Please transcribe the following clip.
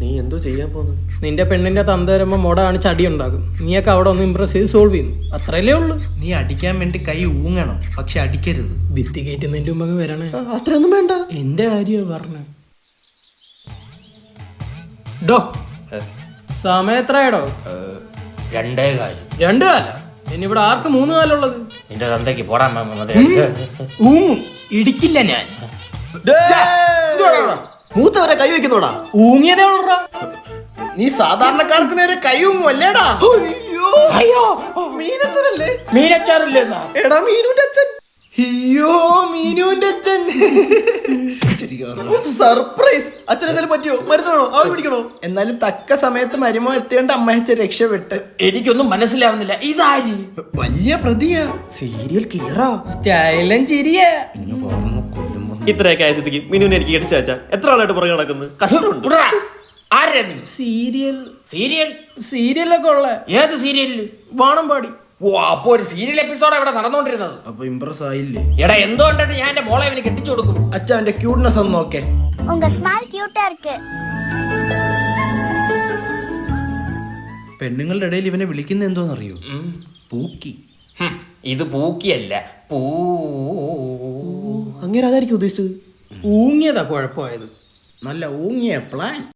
നീ എന്തോ ചെയ്യാൻ പോകുന്നു നിന്റെ പെണ്ണിന്റെ തന്ത വരുമ്പോ ആണ് കാണിച്ച് അടി ഉണ്ടാകും നീയൊക്കെ അവിടെ ഒന്ന് ഇമ്പ്രസ് ചെയ്ത് സോൾവ് ചെയ്യുന്നു. അത്രയല്ലേ ഉള്ളൂ. നീ അടിക്കാൻ വേണ്ടി കൈ ഊങ്ങണം പക്ഷെ അടിക്കരുത്. ഭിത്തി കയറ്റുന്നതിന്റെ മുമ്പ് വരണേ. വരണ അത്രയൊന്നും വേണ്ട. എന്റെ കാര്യ പറഞ്ഞു. ഡോ സമയം എത്രയാടോ? രണ്ടേ കാലം. രണ്ടു കാല? ഇനി ഇവിടെ ആർക്ക് മൂന്ന് കാലുള്ളത്? നിന്റെ തന്തയ്ക്ക് പോടാൻ ഊങ്ങും ഇടിക്കില്ല ഞാൻ. മൂത്തവരെ കൈ വെക്കുന്നോടാ ഊങ്ങിയതേ ഉള്ളടാ. നീ സാധാരണക്കാർക്ക് നേരെ കൈ ഊങ്ങും അല്ലേടാ അയ്യോ. മീനച്ചനല്ലേ? മീനച്ചാറില്ലേ എടാ മീനുന്റെ അച്ഛൻ അയ്യോ മീനുവിന്റെ അച്ഛൻ സർപ്രൈസ്. അച്ഛൻ എന്തായാലും പറ്റിയോ? മരുന്നാണോ? അവൻ പിടിക്കണോ? എന്നാലും തക്ക സമയത്ത് മരുമോ എത്തേണ്ട അമ്മയച്ച രക്ഷപ്പെട്ട്. എനിക്കൊന്നും മനസ്സിലാവുന്നില്ല. ഇതാരി? വലിയ പ്രതിയാ. സീരിയൽ കില്ലറാ. സ്റ്റൈലും ചിരിയ. ഇത്രയൊക്കെ ആയ സ്ഥിതിക്ക് മിനുവിനെ എനിക്ക് കടിച്ച അച്ഛാ എത്ര ആളായിട്ട് പുറകെ നടക്കുന്നത് കഷ്ടമുണ്ട് ഉടറാ. ആരാ നീ സീരിയൽ സീരിയൽ സീരിയലൊക്കെ ഉള്ള ഏത് സീരിയലില് വാണം പാടി ഓ അപ്പൊ ഒരു സീരിയൽ എപ്പിസോഡ് ഇവിടെ നടന്നുകൊണ്ടിരുന്നത് അപ്പൊ ഇമ്പ്രസ് ആയില്ലേ എടാ എന്തോ കണ്ടിട്ട് ഞാൻ എന്റെ മോളെ അവന് കെട്ടിച്ചു കൊടുക്കും അച്ഛാ എന്റെ ക്യൂട്ട്നെസ് ഒന്ന് നോക്കേ உங்க ஸ்மைல் கியூட்டா இருக்கு പെണ്ണുങ്ങളുടെ ഇടയിൽ ഇവനെ വിളിക്കുന്ന എന്തോന്നറിയോ പൂക്കി ഹും, ഇത് പൂക്കിയല്ല പൂ അങ്ങനെ അതായിരിക്കും ഉദ്ദേശിച്ചത്? ഊങ്ങിയതാ കുഴപ്പമായത്. നല്ല ഊങ്ങിയ പ്ലാൻ